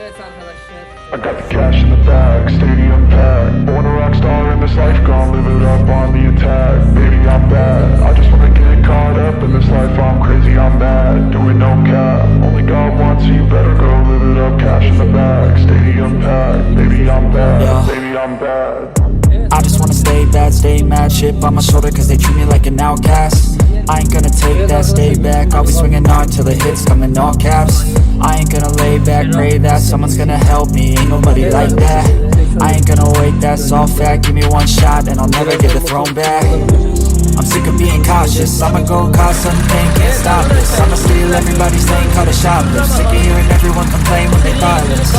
I got the cash in the bag, stadium packed. Born a rock star in this life, gonna live it up on the attack. Baby, I'm bad. I just wanna get caught up in this life. I'm crazy, I'm mad. Doing no cap. Only God wants you better go live it up. Cash in the bag, stadium packed. Baby, I'm bad. Baby, I'm bad. I just wanna stay bad, stay mad, Shit on my shoulder cause they treat me like an outcast. I ain't gonna take that, stay back, I'll be swinging hard till the hits come in all caps. I ain't gonna lay back, pray that someone's gonna help me, ain't nobody like that. I ain't gonna wait, that's all fact, give me one shot and I'll never get the throne back I'm sick of being cautious, I'ma go cause something, can't stop this. I'ma steal everybody's lane, call the shoplift. Sick of hearing everyone complain when they thoughtless.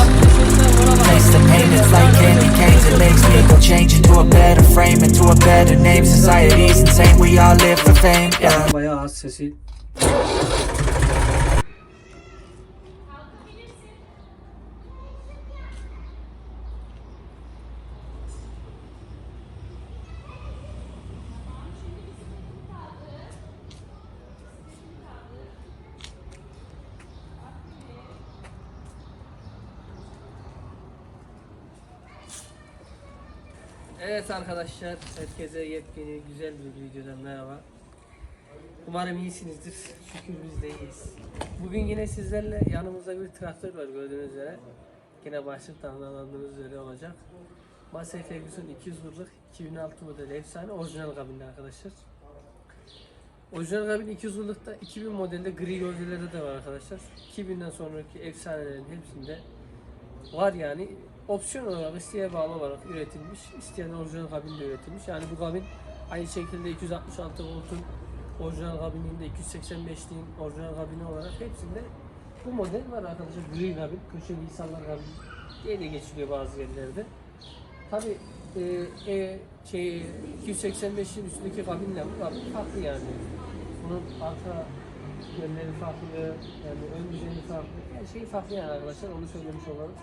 Taste the pain, it's like candy canes. It makes me go change into a better frame Into a better name, society's insane. We all live for fame, yeah. Evet arkadaşlar, herkese yepyeni güzel bir videodan merhaba. Umarım iyisinizdir. Şükür biz de iyiyiz. Bugün yine sizlerle yanımızda bir traktör var gördüğünüz üzere. Yine başlıktan anladığınız üzere olacak. Massey Ferguson 200 vurluk 2006 model efsane orijinal kabinli arkadaşlar. Orijinal kabin 200 vurlukta 2000 modelde gri gövdelerde de var arkadaşlar. 2000'den sonraki efsanelerin hepsinde var yani opsiyon olarak isteğe bağlı olarak üretilmiş. İsteyen orijinal kabinde üretilmiş. Yani bu kabin aynı şekilde 266 voltun orijinal kabininde 285'liğin orijinal kabini olarak hepsinde bu model var arkadaşlar. Gri kabin, köşeli insanlar kabin diye de geçiliyor bazı yerlerde. Tabi e, e, şey 285'in üstündeki kabinle bu kabin farklı yani. Bunun arka yönleri farklı, yani ön düzeni farklı. Her şey farklı yani arkadaşlar onu söylemiş olalım.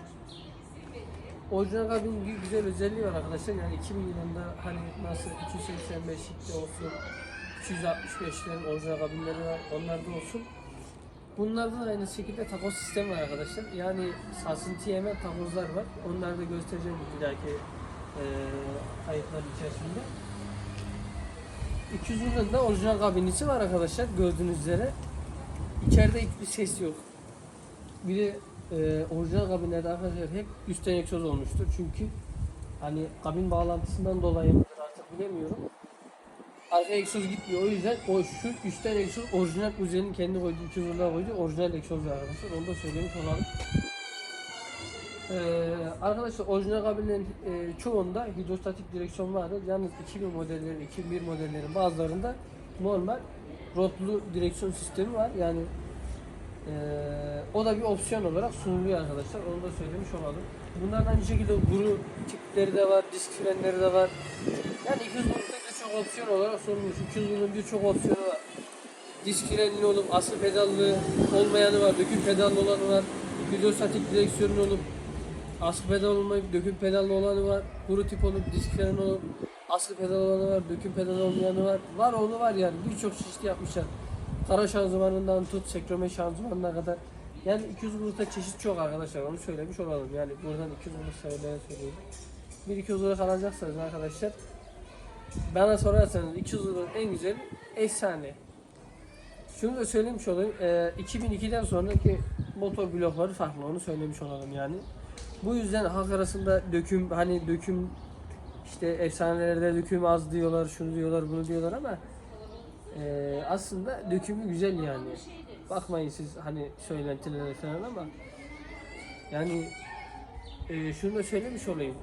Orijinal kabin bir güzel özelliği var arkadaşlar. Yani 2000 yılında hani nasıl 285'likte olsun, 265'lerin orijinal kabinleri var, onlarda olsun. Bunlarda da aynı şekilde takoz sistemi var arkadaşlar. Yani sarsıntı yemen takozlar var. Onları da göstereceğim bir dahaki eee kayıtlar içerisinde. 200 yılında orijinal kabinisi var arkadaşlar gördüğünüz üzere. İçeride hiçbir ses yok. Bir de e, orijinal kabinlerde arkadaşlar hep üstten egzoz olmuştur. Çünkü hani kabin bağlantısından dolayı artık bilemiyorum. Arka egzoz gitmiyor. O yüzden o şu üstten egzoz orijinal kuzenin kendi koyduğu 200 yılında koyduğu orijinal egzoz arkadaşlar. Onu da söylemiş olalım. Ee, arkadaşlar orijinal kabinlerin e, çoğunda hidrostatik direksiyon vardır. Yalnız 2000 modellerin, 2001 modellerin bazılarında normal rotlu direksiyon sistemi var. Yani o da bir opsiyon olarak sunuluyor arkadaşlar. Onu da söylemiş olalım. Bunların aynı şekilde guru tipleri de var, disk frenleri de var. Yani 200 voltta birçok opsiyon olarak sunulmuş. 200 voltun birçok opsiyonu var. Disk frenli olup asıl pedallı olmayanı var, döküm pedallı olanı var. Hidrostatik direksiyonlu olup asıl pedal olmayıp döküm pedallı olanı var. Guru tip olup disk frenli olup asıl pedal olanı var, döküm pedal olmayanı var. Var oğlu var yani birçok çeşit yapmışlar. Kara şanzımanından tut sekrome şanzımanına kadar. Yani 200 grupta çeşit çok arkadaşlar onu söylemiş olalım. Yani buradan 200 grup severlere söyleyeyim. Bir 200 grup alacaksanız arkadaşlar bana sorarsanız 200 grubun en güzeli efsane. Şunu da söylemiş olayım. Ee, 2002'den sonraki motor blokları farklı onu söylemiş olalım yani. Bu yüzden halk arasında döküm hani döküm işte efsanelerde döküm az diyorlar, şunu diyorlar, bunu diyorlar ama ee, aslında dökümü güzel yani. Bakmayın siz hani söylentilere falan ama yani e, şunu da söylemiş olayım.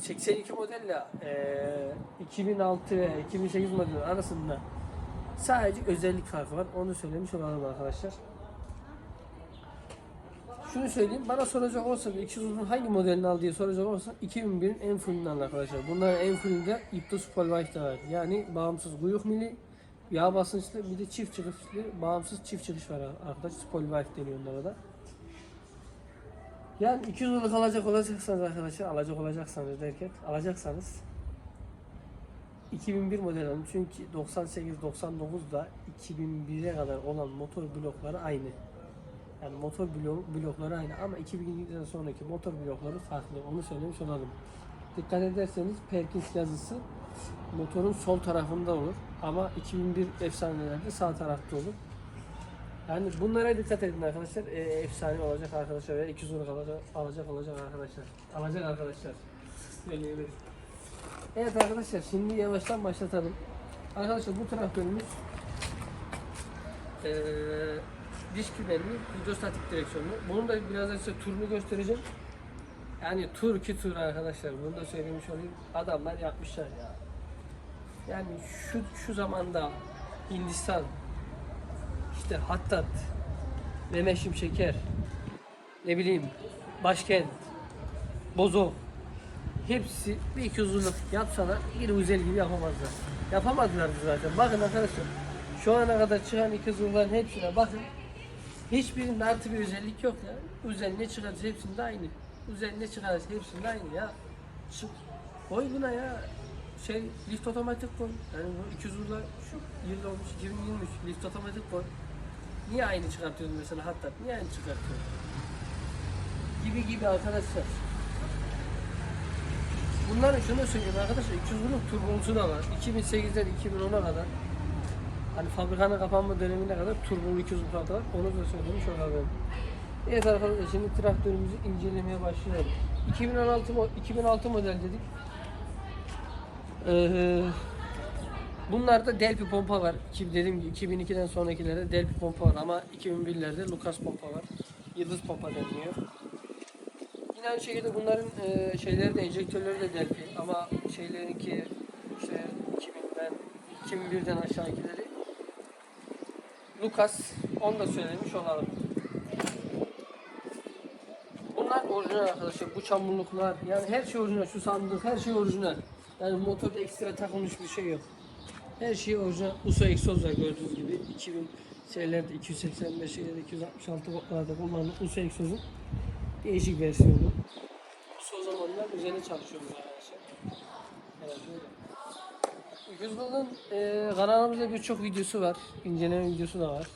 82 modelle e, 2006 ve 2008 modeli arasında sadece özellik farkı var. Onu söylemiş olalım arkadaşlar. Şunu söyleyeyim, bana soracak olsa 230'un hangi modelini al diye soracak olsa 2001'in en fullünü al arkadaşlar. Bunların en fullünde Iptos Polvite var. Yani bağımsız kuyruk mili, yağ basınçlı bir de çift çıkışlı bağımsız çift çıkış var arkadaşlar. Polvite deniyor onlara da. Yani 200 liralık alacak olacaksanız arkadaşlar, alacak olacaksanız derken, alacaksanız 2001 model alın. Çünkü 98-99'da 2001'e kadar olan motor blokları aynı. Yani motor blok, blokları aynı ama 2007'den sonraki motor blokları farklı. Onu söylemiş olalım. Dikkat ederseniz Perkins yazısı motorun sol tarafında olur ama 2001 efsanelerde sağ tarafta olur. Yani bunlara dikkat edin arkadaşlar. E, efsane olacak arkadaşlar ve 200 lira alacak, alacak olacak arkadaşlar. Alacak arkadaşlar. Evet arkadaşlar şimdi yavaştan başlatalım. Arkadaşlar bu traktörümüz eee diş kümerli hidrostatik direksiyonlu. Bunun da birazdan size turunu göstereceğim. Yani tur ki tur arkadaşlar. Bunu da söylemiş olayım. Adamlar yapmışlar ya. Yani şu şu zamanda Hindistan işte Hattat Mehmet Şimşeker ne bileyim Başkent Bozo hepsi bir iki uzunluk yapsalar bir güzel gibi yapamazlar. Yapamadılar zaten. Bakın arkadaşlar şu ana kadar çıkan iki uzunların hepsine bakın. Hiçbirinde artı bir özellik yok ya. Üzerine çıkarız hepsinde aynı. Üzerine çıkarız hepsinde aynı ya. Şu, koy buna ya. Şey lift otomatik koy. Yani bu 200 uzunlar şu yıl olmuş 2023 lift otomatik koy. Niye aynı çıkartıyorsun mesela hatta? Niye aynı çıkartıyorsun? Gibi gibi arkadaşlar. Bunların şunu söyleyeyim arkadaşlar 200 bunun turbolusu da var. 2008'den 2010'a kadar hani fabrikanın kapanma dönemine kadar turbolu 200 da var. Onu da söylemiş olalım. Evet arkadaşlar şimdi traktörümüzü incelemeye başlayalım. 2016 mo- 2006 model dedik. Ee, bunlarda Delphi pompa var. Dediğim gibi 2002'den sonrakilerde Delphi pompa var ama 2001'lerde Lucas pompa var. Yıldız pompa deniliyor. Yine aynı şekilde bunların e, şeyleri de enjektörleri de Delphi ama şeylerinki işte 2000'den 2001'den aşağıkileri Lucas onu da söylemiş olalım. Bunlar orijinal arkadaşlar. Bu çamurluklar yani her şey orijinal. Şu sandık her şey orijinal. Yani motorda ekstra takılmış bir şey yok. Her şey orijinal. USO egzoz var gördüğünüz gibi. 2000 şeylerde 285 şeylerde 266 wattlarda kullanılan USO egzozun değişik versiyonu. USO o zamanlar üzerine çalışıyoruz arkadaşlar. Evet öyle. Yüzyılın e, kanalımızda birçok videosu var. İnceleme videosu da var.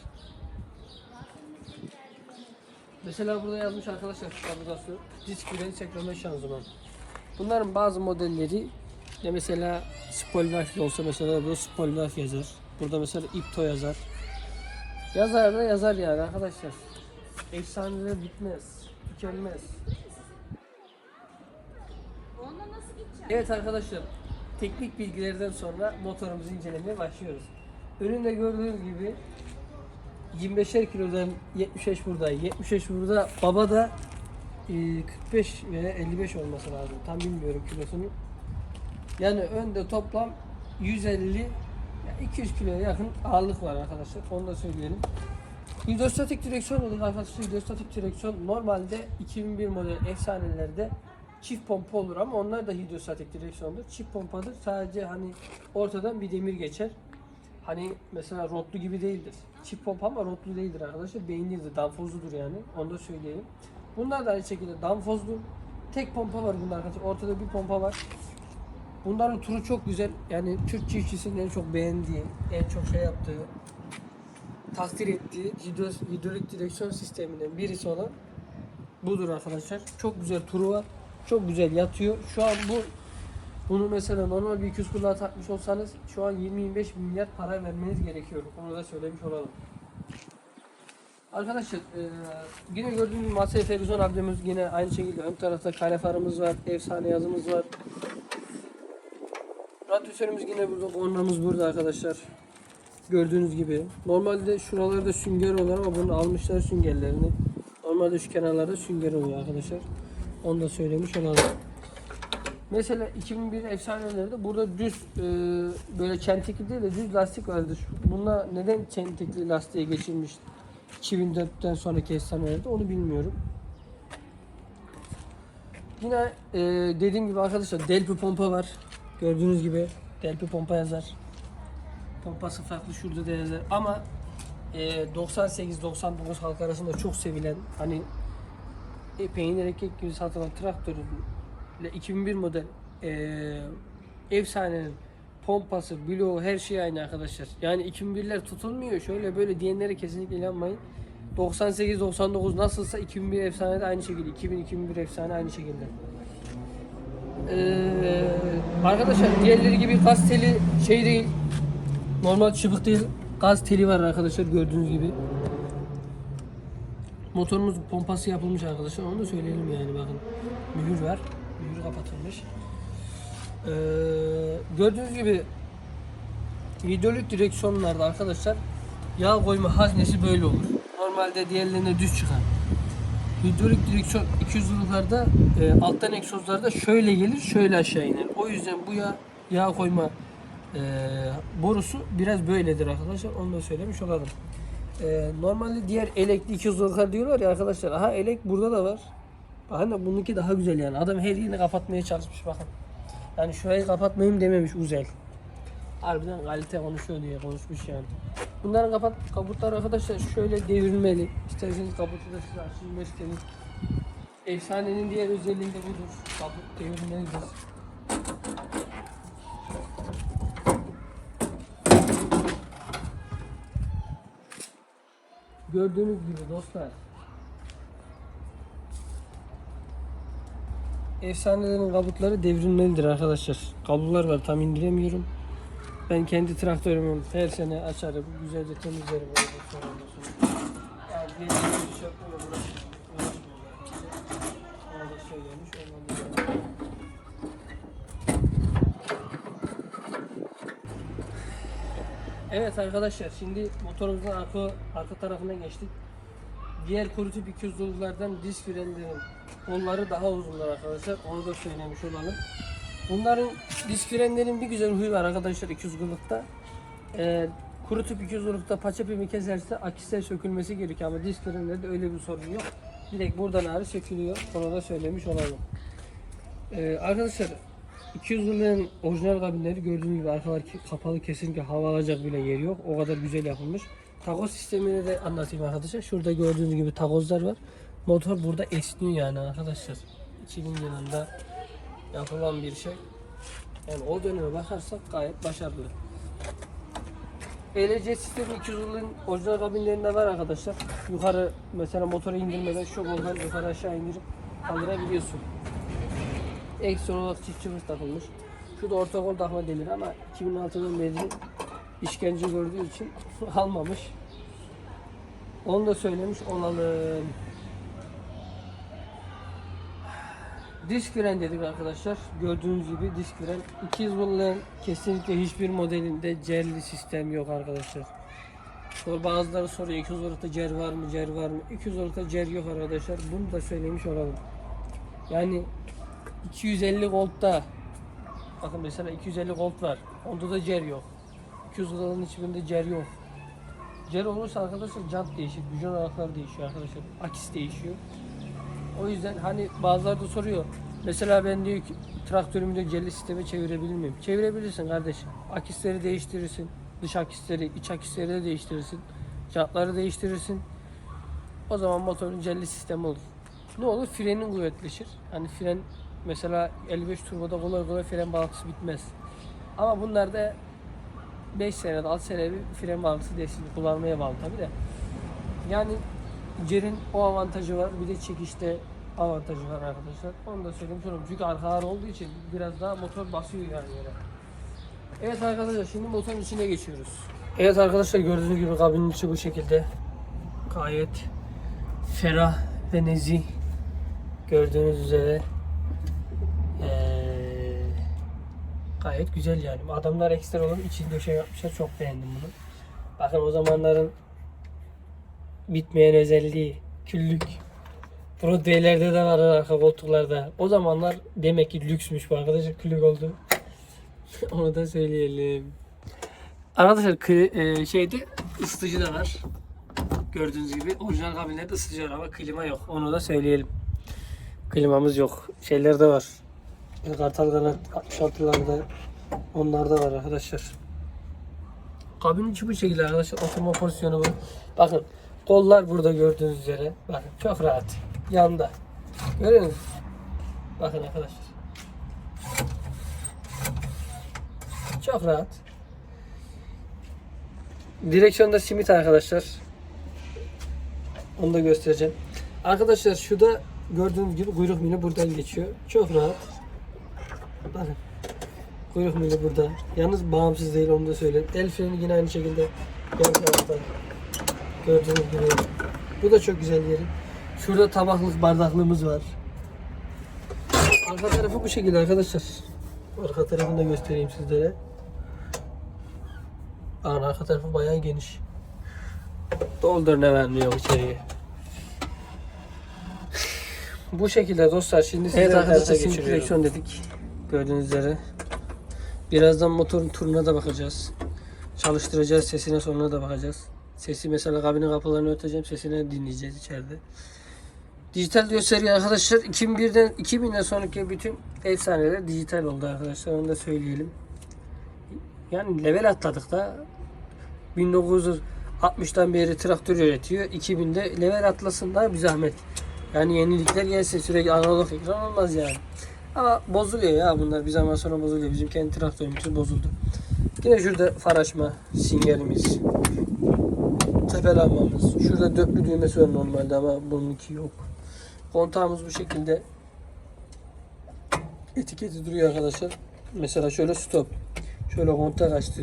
Mesela burada yazmış arkadaşlar fabrikasyon disk freni çekleme şanzıman. Bunların bazı modelleri de mesela Spoillife olsa mesela burada Spoillife yazar. Burada mesela Ipto yazar. Yazar da yazar yani arkadaşlar. Efsaneler bitmez, tükenmez. Evet arkadaşlar, teknik bilgilerden sonra motorumuzu incelemeye başlıyoruz. Önünde gördüğünüz gibi 25'er kilodan 75 burada, 75 burada. Baba da e, 45 veya 55 olması lazım. Tam bilmiyorum kilosunu. Yani önde toplam 150 ya 200 kiloya yakın ağırlık var arkadaşlar. Onu da söyleyelim. Hidrostatik direksiyon dedik arkadaşlar. Hidrostatik direksiyon normalde 2001 model efsanelerde çift pompa olur ama onlar da hidrostatik direksiyondur. Çift pompadır. Sadece hani ortadan bir demir geçer. Hani mesela rotlu gibi değildir. Çift pompa ama rotlu değildir arkadaşlar. Beyinlidir, danfozludur yani. Onu da söyleyelim. Bunlar da aynı şekilde danfozlu. Tek pompa var bunda arkadaşlar. Ortada bir pompa var. Bunların turu çok güzel. Yani Türk çiftçisinin en çok beğendiği, en çok şey yaptığı, takdir ettiği hidro- hidrolik direksiyon sisteminden birisi olan budur arkadaşlar. Çok güzel turu var. Çok güzel yatıyor. Şu an bu bunu mesela normal bir 200 kulağa takmış olsanız şu an 20-25 milyar para vermeniz gerekiyor. Onu da söylemiş olalım. Arkadaşlar eee, yine gördüğünüz masaya televizyon abdemiz yine aynı şekilde ön tarafta kare farımız var, efsane yazımız var. Radyatörümüz yine burada, kornamız burada arkadaşlar. Gördüğünüz gibi. Normalde şuralarda sünger olur ama bunu almışlar süngerlerini. Normalde şu kenarlarda sünger oluyor arkadaşlar. Onu da söylemiş olalım. Mesela 2001 efsanelerde burada düz e, böyle çentikli değil de düz lastik vardır. Bunlar neden çentikli lastiğe geçilmiş 2004'ten sonraki efsanelerde onu bilmiyorum. Yine e, dediğim gibi arkadaşlar Delphi pompa var. Gördüğünüz gibi Delphi pompa yazar. Pompası farklı şurada da yazar ama e, 98-99 halk arasında çok sevilen hani e, peynir ekmek gibi satılan traktörün ile 2001 model e, efsanenin pompası, bloğu her şey aynı arkadaşlar. Yani 2001'ler tutulmuyor. Şöyle böyle diyenlere kesinlikle inanmayın. 98-99 nasılsa 2001 efsane de aynı şekilde. 2000-2001 efsane aynı şekilde. Ee, arkadaşlar diğerleri gibi gaz teli şey değil. Normal çubuk değil. Gaz teli var arkadaşlar gördüğünüz gibi. Motorumuz pompası yapılmış arkadaşlar. Onu da söyleyelim yani bakın. Mühür var. Mühür kapatılmış. Ee, gördüğünüz gibi hidrolik direksiyonlarda arkadaşlar yağ koyma haznesi böyle olur. Normalde diğerlerine düz çıkar. Hidrolik direksiyon 200'lüklarda e, alttan egzozlarda şöyle gelir, şöyle aşağı iner. O yüzden bu yağ, yağ koyma e, borusu biraz böyledir arkadaşlar. Onu da söylemiş olalım. E, normalde diğer elekli 200'lüklar diyorlar ya arkadaşlar. Aha elek burada da var. Bakın bununki daha güzel yani. Adam her yerini kapatmaya çalışmış bakın. Yani şurayı kapatmayayım dememiş Uzel. Harbiden kalite konuşuyor diye konuşmuş yani. Bunların kapat, kaputları arkadaşlar şöyle devrilmeli. İsterseniz kaputu da size açayım göstereyim. Efsanenin diğer özelliği de budur. Kaput devrilmelidir. Gördüğünüz gibi dostlar. Efsanelerin kabukları devrilmelidir arkadaşlar. Kabuklar var tam indiremiyorum. Ben kendi traktörümü her sene açarım, güzelce temizlerim. Yani bir bir şey yapmıyor, uğraş- uğraşmıyorum yani. Ona da söylemiş, ondan da- Evet arkadaşlar şimdi motorumuzun arka, arka tarafına geçtik. Diğer kuru tip 200 dolulardan disk frenlerin kolları daha uzunlar arkadaşlar. Onu da söylemiş olalım. Bunların disk frenlerin bir güzel huyu var arkadaşlar 200 kılıkta. Ee, kuru tip 200 kılıkta paça pimi keserse akisler sökülmesi gerekiyor ama disk frenlerde öyle bir sorun yok. Direkt buradan ağrı sökülüyor. Onu da söylemiş olalım. Ee, arkadaşlar 200 yılın orijinal kabinleri gördüğünüz gibi arkalar kapalı kesinlikle hava alacak bile yeri yok. O kadar güzel yapılmış. Takoz sistemini de anlatayım arkadaşlar. Şurada gördüğünüz gibi takozlar var. Motor burada esniyor yani arkadaşlar. 2000 yılında yapılan bir şey. Yani o döneme bakarsak gayet başarılı. ELC sistemi 200 yılın orijinal kabinlerinde var arkadaşlar. Yukarı mesela motoru indirmeden şu koldan yukarı aşağı indirip kaldırabiliyorsun. Ekstra olarak çift çımız takılmış. Şu da orta kol takma demir ama 2006'dan beri işkence gördüğü için almamış. Onu da söylemiş olalım. Disk fren dedik arkadaşlar. Gördüğünüz gibi disk fren. 200 voltların kesinlikle hiçbir modelinde cerli sistem yok arkadaşlar. Sonra bazıları soruyor 200 voltta cer var mı, cer var mı? 200 voltta cer yok arkadaşlar. Bunu da söylemiş olalım. Yani 250 voltta bakın mesela 250 volt var. Onda da cer yok. 200 voltların hiçbirinde cer yok. Cer olursa arkadaşlar jant değişir. Bujon ayakları değişiyor arkadaşlar. Akis değişiyor. O yüzden hani bazıları da soruyor. Mesela ben diyor ki traktörümü de celli sisteme çevirebilir miyim? Çevirebilirsin kardeşim. Akisleri değiştirirsin. Dış akisleri, iç akisleri de değiştirirsin. Jantları değiştirirsin. O zaman motorun celli sistemi olur. Ne olur? Frenin kuvvetleşir. Hani fren mesela 55 turboda kolay kolay fren bağlantısı bitmez. Ama bunlarda 5 senede 6 senede bir fren bağlantısı değişir. Kullanmaya bağlı tabi de. Yani Cer'in o avantajı var. Bir de çekişte avantajı var arkadaşlar. Onu da söyleyeyim sonra çünkü arka ağır olduğu için biraz daha motor basıyor yani yere. Evet arkadaşlar şimdi motorun içine geçiyoruz. Evet arkadaşlar gördüğünüz gibi kabinin içi bu şekilde. Gayet ferah ve nezih. Gördüğünüz üzere. Gayet güzel yani. Adamlar ekstra olan için döşeme yapmışlar. Çok beğendim bunu. Bakın o zamanların bitmeyen özelliği küllük. Broadway'lerde de var arka koltuklarda. O zamanlar demek ki lüksmüş bu arkadaşlar küllük oldu. Onu da söyleyelim. Arkadaşlar e, şeyde ısıtıcı da var. Gördüğünüz gibi orijinal kabinlerde ısıtıcı var ama klima yok. Onu da söyleyelim. Klimamız yok. Şeyler de var. Kartal kanat 66'larda onlar da var arkadaşlar. Kabinin içi bu şekilde arkadaşlar. Oturma pozisyonu bu. Bakın kollar burada gördüğünüz üzere. Bakın çok rahat. Yanda. Görüyor musunuz? Bakın arkadaşlar. Çok rahat. Direksiyonda simit arkadaşlar. Onu da göstereceğim. Arkadaşlar şu da gördüğünüz gibi kuyruk mili buradan geçiyor. Çok rahat. Bakın. Kuyruk mili burada. Yalnız bağımsız değil onu da söyleyeyim. El freni yine aynı şekilde yan tarafta. Gördüğünüz gibi. Bu da çok güzel yeri. Şurada tabaklık bardaklığımız var. Arka tarafı bu şekilde arkadaşlar. Arka tarafını da göstereyim sizlere. Aa, arka tarafı bayağı geniş. Doldur ne vermiyor içeriye. Bu şekilde dostlar şimdi size evet, arkadaşlar şimdi direksiyon dedik. Gördüğünüz üzere. Birazdan motorun turuna da bakacağız. Çalıştıracağız sesine sonuna da bakacağız. Sesi mesela kabinin kapılarını örteceğim sesini dinleyeceğiz içeride. Dijital gösteri arkadaşlar 2001'den 2000'den sonraki bütün efsaneler dijital oldu arkadaşlar onu da söyleyelim. Yani level atladık da 1960'tan beri traktör üretiyor. 2000'de level atlasın da bir zahmet. Yani yenilikler gelsin sürekli analog ekran olmaz yani. Ama bozuluyor ya bunlar bir zaman sonra bozuluyor. Bizim kendi traktörümüz bozuldu. Yine şurada far açma sinyalimiz. Tepe lambamız. Şurada dörtlü düğmesi var normalde ama bununki yok. Kontağımız bu şekilde. Etiketi duruyor arkadaşlar. Mesela şöyle stop. Şöyle kontak açtı.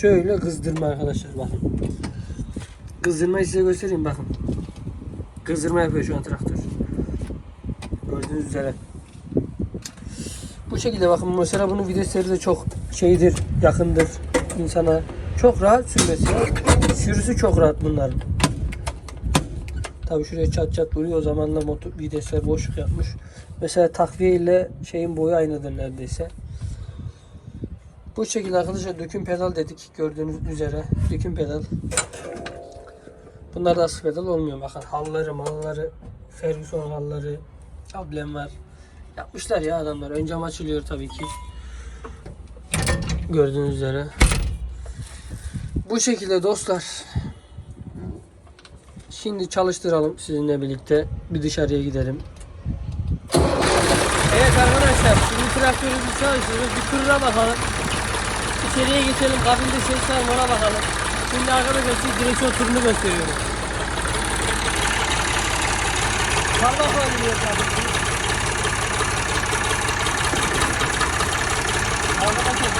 Şöyle kızdırma arkadaşlar bakın. Kızdırmayı size göstereyim bakın. Kızdırma yapıyor şu an traktör. Gördüğünüz üzere. Bu şekilde bakın mesela bunun vitesleri de çok şeydir, yakındır insana. Çok rahat sürmesi. Sürüsü çok rahat bunların. Tabii şuraya çat çat vuruyor o zaman da motor vitesler boşluk yapmış. Mesela takviye ile şeyin boyu aynıdır neredeyse. Bu şekilde arkadaşlar döküm pedal dedik gördüğünüz üzere. Döküm pedal. Bunlar da asıl pedal olmuyor. Bakın halları, malları, Ferguson halları, ablem var. Yapmışlar ya adamlar. Ön cam açılıyor tabii ki. Gördüğünüz üzere. Bu şekilde dostlar. Şimdi çalıştıralım sizinle birlikte. Bir dışarıya gidelim. Evet arkadaşlar şimdi traktörümüzü çalıştırıyoruz. Bir turuna bakalım. İçeriye geçelim. Kabinde ses var mı ona bakalım. Şimdi arkadaşlar size direksiyon turunu gösteriyorum. Parmak oynuyor tabii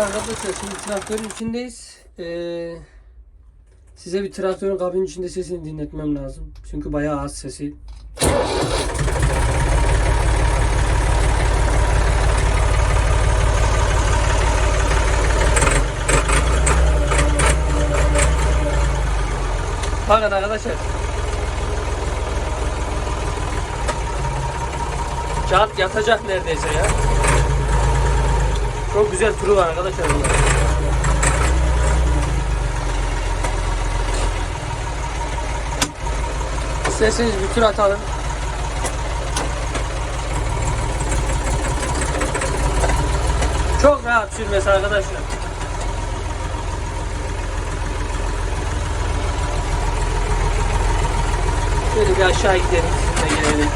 Arkadaşlar şimdi traktörün içindeyiz. Ee, size bir traktörün kabinin içinde sesini dinletmem lazım. Çünkü bayağı az sesi. Bakın arkadaşlar. Kağıt yatacak neredeyse ya. Çok güzel turu var arkadaşlar bunlar. İsterseniz bir tur atalım. Çok rahat sürmesi arkadaşlar. Şöyle bir aşağı gidelim sizinle gelelim.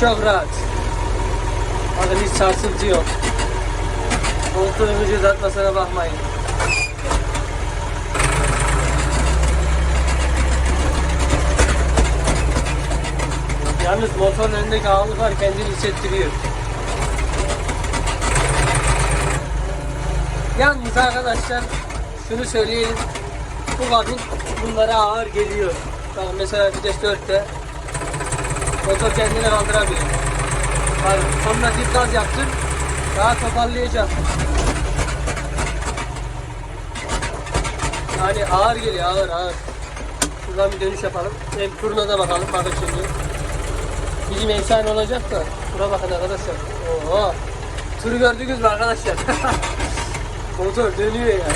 Çok rahat. Bakın hiç sarsıntı yok. Koltuğun vücut atmasına bakmayın. Yalnız motorun önündeki ağırlık var kendini hissettiriyor. Yalnız arkadaşlar şunu söyleyelim. Bu kabin bunlara ağır geliyor. Bak mesela vites 4'te motor kendini kaldıramıyor. Bak sonra dip gaz yaptın daha toparlayacak. Yani ağır geliyor ağır ağır. Şuradan bir dönüş yapalım. Hem turuna da bakalım bakın şimdi. Bizim efsane olacak da. Şura bakın arkadaşlar. Oo. Motoru gördünüz mü arkadaşlar? Motor dönüyor ya.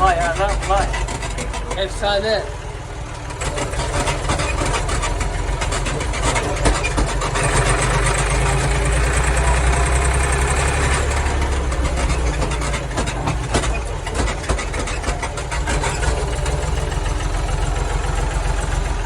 Vay anam vay. Efsane.